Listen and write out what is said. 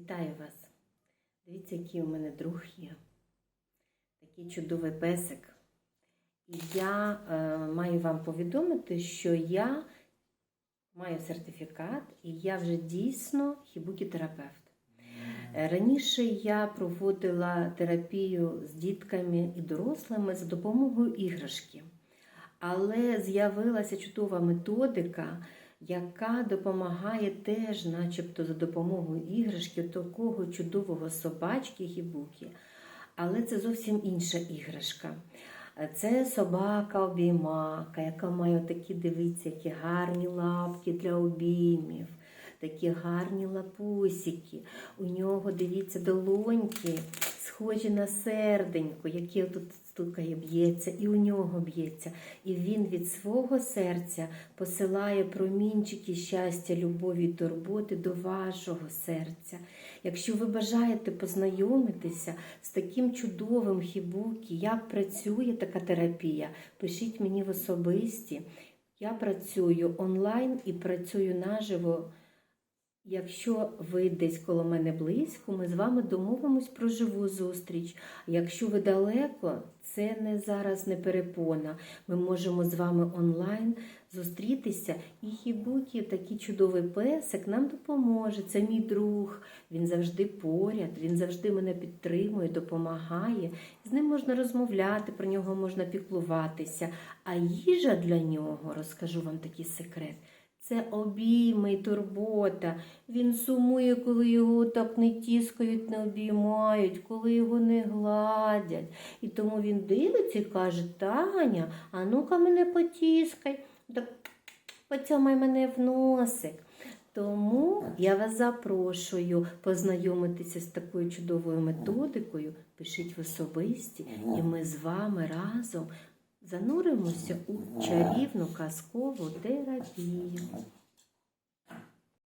Вітаю вас! Дивіться, який у мене друг є. Такий чудовий песик. І я е, маю вам повідомити, що я маю сертифікат і я вже дійсно хібукі-терапевт. Е, Раніше я проводила терапію з дітками і дорослими за допомогою іграшки. Але з'явилася чудова методика, яка допомагає теж, начебто, за допомогою іграшки такого чудового собачки гібуки. Але це зовсім інша іграшка. Це собака обіймака, яка має такі, дивіться, які гарні лапки для обіймів, такі гарні лапусики. У нього, дивіться, долоньки, схожі на серденько, яке тут стукає, б'ється, і у нього б'ється. І він від свого серця посилає промінчики щастя, любові турботи до вашого серця. Якщо ви бажаєте познайомитися з таким чудовим хібукі, як працює така терапія, пишіть мені в особисті. Я працюю онлайн і працюю наживо. Якщо ви десь коло мене близько, ми з вами домовимось про живу зустріч. Якщо ви далеко, це не зараз не перепона. Ми можемо з вами онлайн зустрітися. І Хібукі, такий чудовий песик, нам допоможе. Це мій друг. Він завжди поряд, він завжди мене підтримує, допомагає. З ним можна розмовляти, про нього можна піклуватися. А їжа для нього, розкажу вам такий секрет. Це обійми й турбота. Він сумує, коли його так не тіскають, не обіймають, коли його не гладять. І тому він дивиться і каже: Таня, а ну-ка мене потіскай, так поцьомай мене в носик. Тому я вас запрошую познайомитися з такою чудовою методикою. Пишіть в особисті, і ми з вами разом зануримося у чарівну казкову терапію.